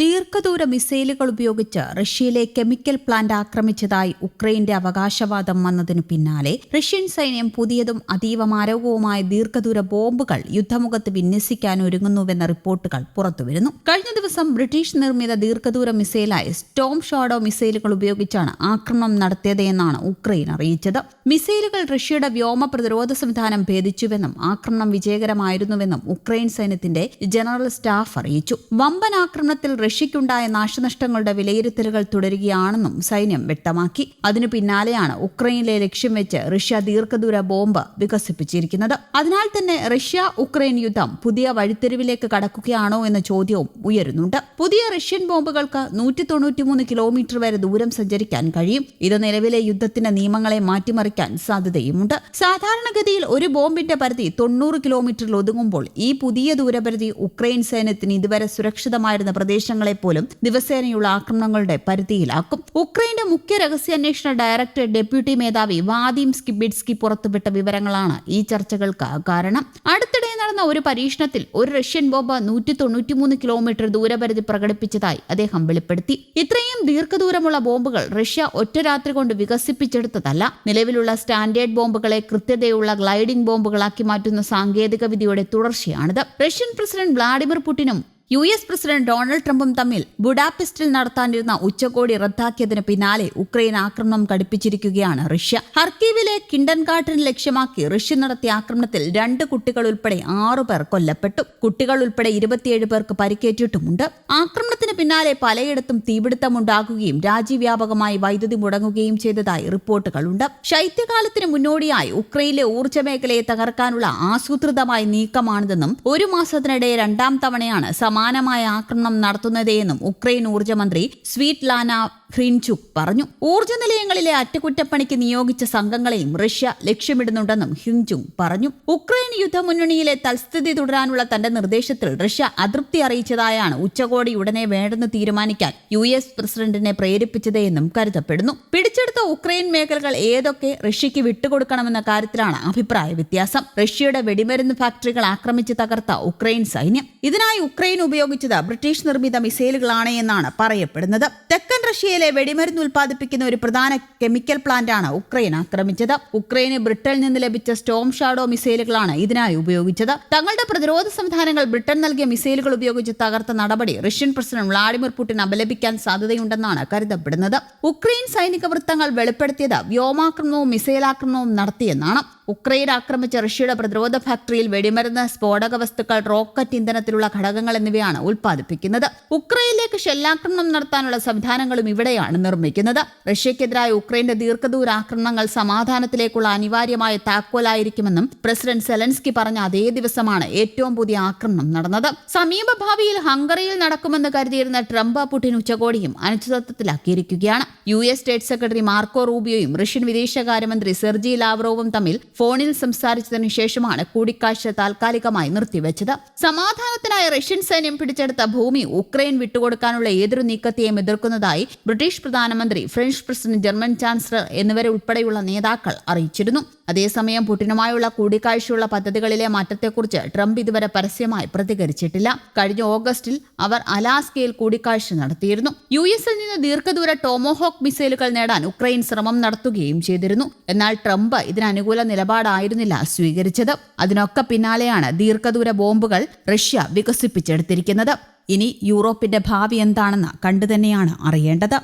ദീർഘദൂര മിസൈലുകൾ ഉപയോഗിച്ച് റഷ്യയിലെ കെമിക്കൽ പ്ലാന്റ് ആക്രമിച്ചതായി ഉക്രൈന്റെ അവകാശവാദം വന്നതിനു പിന്നാലെ റഷ്യൻ സൈന്യം പുതിയതും അതീവ മാരകവുമായ ദീർഘദൂര ബോംബുകൾ യുദ്ധമുഖത്ത് വിന്യസിക്കാൻ ഒരുങ്ങുന്നുവെന്ന റിപ്പോർട്ടുകൾ പുറത്തുവരുന്നു. കഴിഞ്ഞ ദിവസം ബ്രിട്ടീഷ് നിർമ്മിത ദീർഘദൂര മിസൈലായ സ്റ്റോം ഷാഡോ മിസൈലുകൾ ഉപയോഗിച്ചാണ് ആക്രമണം നടത്തിയതെന്നാണ് ഉക്രൈൻ അറിയിച്ചത്. മിസൈലുകൾ റഷ്യയുടെ വ്യോമ പ്രതിരോധ സംവിധാനം ഭേദിച്ചുവെന്നും ആക്രമണം വിജയകരമായിരുന്നുവെന്നും ഉക്രൈൻ സൈന്യത്തിന്റെ ജനറൽ സ്റ്റാഫ് അറിയിച്ചു. വമ്പൻ ആക്രമണത്തിൽ റഷ്യയ്ക്കുണ്ടായ നാശനഷ്ടങ്ങളുടെ വിലയിരുത്തലുകൾ തുടരുകയാണെന്നും സൈന്യം വ്യക്തമാക്കി. അതിനു പിന്നാലെയാണ് ഉക്രൈനിലെ ലക്ഷ്യം വെച്ച് റഷ്യ ദീർഘദൂര ബോംബ് വികസിപ്പിച്ചിരിക്കുന്നത്. അതിനാൽ തന്നെ റഷ്യ ഉക്രൈൻ യുദ്ധം പുതിയ വഴിത്തെരുവിലേക്ക് കടക്കുകയാണോ എന്ന ചോദ്യവും ഉയരുന്നുണ്ട്. പുതിയ റഷ്യൻ ബോംബുകൾക്ക് നൂറ്റി തൊണ്ണൂറ്റിമൂന്ന് കിലോമീറ്റർ വരെ ദൂരം സഞ്ചരിക്കാൻ കഴിയും. ഇത് നിലവിലെ യുദ്ധത്തിന്റെ നിയമങ്ങളെ മാറ്റിമറിക്കാൻ സാധ്യതയുമുണ്ട്. സാധാരണഗതിയിൽ ഒരു ബോംബിന്റെ പരിധി തൊണ്ണൂറ് കിലോമീറ്ററിൽ ഒതുങ്ങുമ്പോൾ ഈ പുതിയ ദൂരപരിധി ഉക്രൈൻ സൈന്യത്തിന് ഇതുവരെ സുരക്ഷിതമായിരുന്ന പ്രദേശങ്ങളെ പോലും ദിവസേനയുള്ള ആക്രമണങ്ങളുടെ പരിധിയിലാക്കും. ഉക്രൈന്റെ മുഖ്യ രഹസ്യാന്വേഷണ ഡയറക്ടർ ഡെപ്യൂട്ടി മേധാവി വാദിം സ്കിബിഡ്സ്കി പുറത്തുവിട്ട വിവരങ്ങളാണ് ഈ ചർച്ചകൾക്ക് കാരണം. അടുത്തിടെ നടന്ന ഒരു പരീക്ഷണത്തിൽ ഒരു റഷ്യൻ ബോംബ് നൂറ്റി തൊണ്ണൂറ്റിമൂന്ന് കിലോമീറ്റർ ദൂരപരിധി പ്രകടിപ്പിച്ചതായി അദ്ദേഹം വെളിപ്പെടുത്തി. ഇത്രയും ദീർഘദൂരമുള്ള ബോംബുകൾ റഷ്യ ഒറ്റ രാത്രി കൊണ്ട് വികസിപ്പിച്ചെടുത്തതല്ല. നിലവിലുള്ള സ്റ്റാൻഡേർഡ് ബോംബുകളെ കൃത്യതയുള്ള ഗ്ലൈഡിംഗ് ബോംബുകളാക്കി മാറ്റുന്ന സാങ്കേതിക വിദ്യയുടെ തുടർച്ചയാണിത്. റഷ്യൻ പ്രസിഡന്റ് വ്ളാഡിമിർ പുടിനും യു എസ് പ്രസിഡന്റ് ഡൊണാൾഡ് ട്രംപും തമ്മിൽ ബുഡാപെസ്റ്റിൽ നടത്താനിരുന്ന ഉച്ചകോടി റദ്ദാക്കിയതിന് പിന്നാലെ ഉക്രൈൻ ആക്രമണം കടുപ്പിച്ചിരിക്കുകയാണ് റഷ്യ. ഹർക്കീവിലെ കിണ്ടൻകാട്ടിന് ലക്ഷ്യമാക്കി റഷ്യ നടത്തിയ ആക്രമണത്തിൽ രണ്ട് കുട്ടികൾ ഉൾപ്പെടെ ആറു പേർ കൊല്ലപ്പെട്ടു. കുട്ടികൾ ഉൾപ്പെടെ ഇരുപത്തിയേഴ് പേർക്ക് പരിക്കേറ്റിട്ടുമുണ്ട്. ആക്രമണത്തിന് പിന്നാലെ പലയിടത്തും തീപിടുത്തമുണ്ടാകുകയും രാജ്യവ്യാപകമായി വൈദ്യുതി മുടങ്ങുകയും ചെയ്തതായി റിപ്പോർട്ടുകളുണ്ട്. ശൈത്യകാലത്തിന് മുന്നോടിയായി ഉക്രൈനിലെ ഊർജ മേഖലയെ തകർക്കാനുള്ള ആസൂത്രിതമായ നീക്കമാണിതെന്നും ഒരു മാസത്തിനിടെ രണ്ടാം തവണയാണ് സമാനമായ ആക്രമണം നടത്തുന്നതേയെന്നും ഉക്രൈൻ ഊർജമന്ത്രി സ്വീറ്റ് ലാന ഖ്രിൻചുക് പറഞ്ഞു. ഊർജ നിലയങ്ങളിലെ അറ്റകുറ്റപ്പണിക്ക് നിയോഗിച്ച സംഘങ്ങളെയും റഷ്യ ലക്ഷ്യമിടുന്നുണ്ടെന്നും ഹിൻചുങ് പറഞ്ഞു. ഉക്രൈൻ യുദ്ധമുന്നണിയിലെ തൽസ്ഥിതി തുടരാനുള്ള തന്റെ നിർദ്ദേശത്തിൽ റഷ്യ അതൃപ്തി അറിയിച്ചതായാണ് ഉച്ചകോടി ഉടനെ വേണ്ടെന്ന് തീരുമാനിക്കാൻ യു എസ് പ്രസിഡന്റിനെ പ്രേരിപ്പിച്ചതെന്നും കരുതപ്പെടുന്നു. പിടിച്ചെടുത്ത ഉക്രൈൻ മേഖലകൾ ഏതൊക്കെ റഷ്യയ്ക്ക് വിട്ടുകൊടുക്കണമെന്ന കാര്യത്തിലാണ് അഭിപ്രായ വ്യത്യാസം. റഷ്യയുടെ വെടിമരുന്ന് ഫാക്ടറികൾ ആക്രമിച്ച് തകർത്ത ഉക്രൈൻ സൈന്യം. ഇതിനായി ഉക്രൈൻ ഉപയോഗിച്ചത് ബ്രിട്ടീഷ് നിർമ്മിത മിസൈലുകളാണ് എന്നാണ് പറയപ്പെടുന്നത്. തെക്കൻ റഷ്യയിലെ വെടിമരുന്ന് ഉൽപ്പാദിപ്പിക്കുന്ന ഒരു പ്രധാന കെമിക്കൽ പ്ലാന്റാണ് ഉക്രൈൻ ആക്രമിച്ചത്. ഉക്രൈന് ബ്രിട്ടനിൽ നിന്ന് ലഭിച്ച സ്റ്റോം ഷാഡോ മിസൈലുകളാണ് ഇതിനായി ഉപയോഗിച്ചത്. തങ്ങളുടെ പ്രതിരോധ സംവിധാനങ്ങൾ ബ്രിട്ടൻ നൽകിയ മിസൈലുകൾ ഉപയോഗിച്ച് തകർത്ത നടപടി റഷ്യൻ പ്രസിഡന്റ് വ്ളാഡിമിർ പുടിൻ അപലപിക്കാൻ സാധ്യതയുണ്ടെന്നാണ് കരുതപ്പെടുന്നത്. ഉക്രൈൻ സൈനിക വൃത്തങ്ങൾ വെളിപ്പെടുത്തിയത് വ്യോമാക്രമണവും മിസൈലാക്രമണവും നടത്തിയെന്നാണ്. ഉക്രൈൻ ആക്രമിച്ച റഷ്യയുടെ പ്രതിരോധ ഫാക്ടറിയിൽ വെടിമരുന്ന് സ്ഫോടക വസ്തുക്കൾ റോക്കറ്റ് ഇന്ധനത്തിലുള്ള ഘടകങ്ങൾ എന്നിവയാണ് ഉൽപ്പാദിപ്പിക്കുന്നത്. ഉക്രൈനിലേക്ക് ഷെല്ലാക്രമണം നടത്താനുള്ള സംവിധാനങ്ങളും ഇവിടെയാണ് നിർമ്മിക്കുന്നത്. റഷ്യക്കെതിരായ ഉക്രൈന്റെ ദീർഘദൂര ആക്രമണങ്ങൾ സമാധാനത്തിലേക്കുള്ള അനിവാര്യമായ താക്കോലായിരിക്കുമെന്നും പ്രസിഡന്റ് സെലൻസ്കി പറഞ്ഞ അതേ ദിവസമാണ് ഏറ്റവും പുതിയ ആക്രമണം നടന്നത്. സമീപ ഭാവിയിൽ ഹംഗറിയിൽ നടക്കുമെന്ന് കരുതിയിരുന്ന ട്രംപ് പുടിൻ ഉച്ചകോടിയും അനിശ്ചിതത്വത്തിലാക്കിയിരിക്കുകയാണ്. U S state secretary Marco റൂബിയോയും Russian വിദേശകാര്യമന്ത്രി സെർജി ലാവ്റോവും തമ്മിൽ ഫോണിൽ സംസാരിച്ചതിനു ശേഷമാണ് കൂടിക്കാഴ്ച താൽക്കാലികമായി നിർത്തിവെച്ചത്. സമാധാനത്തിനായി റഷ്യൻ സൈന്യം പിടിച്ചെടുത്ത ഭൂമി ഉക്രൈൻ വിട്ടുകൊടുക്കാനുള്ള ഏതൊരു നീക്കത്തെയും എതിർക്കുന്നതായി ബ്രിട്ടീഷ് പ്രധാനമന്ത്രി ഫ്രഞ്ച് പ്രസിഡന്റ് ജർമ്മൻ ചാൻസലർ എന്നിവരെ ഉൾപ്പെടെയുള്ള നേതാക്കൾ അറിയിച്ചിരുന്നു. അതേസമയം പുടിനുമായുള്ള കൂടിക്കാഴ്ചയുള്ള പദ്ധതികളിലെ മാറ്റത്തെക്കുറിച്ച് ട്രംപ് ഇതുവരെ പരസ്യമായി പ്രതികരിച്ചിട്ടില്ല. കഴിഞ്ഞ ഓഗസ്റ്റിൽ അവർ അലാസ്കയിൽ കൂടിക്കാഴ്ച നടത്തിയിരുന്നു. യു എസിൽ നിന്ന് ദീർഘദൂര ടോമോഹോക്ക് മിസൈലുകൾ നേടാൻ ഉക്രൈൻ ശ്രമം നടത്തുകയും ചെയ്തിരുന്നു. എന്നാൽ ട്രംപ് ഇതിനനുകൂല നിലപാടായിരുന്നില്ല സ്വീകരിച്ചത്. അതിനൊക്കെ പിന്നാലെയാണ് ദീർഘദൂര ബോംബുകൾ റഷ്യ വികസിപ്പിച്ചെടുത്തിരിക്കുന്നത്. ഇനി യൂറോപ്പിന്റെ ഭാവി എന്താണെന്ന് കണ്ടുതന്നെയാണ് അറിയേണ്ടത്.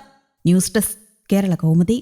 News desk Kerala Kaumudi.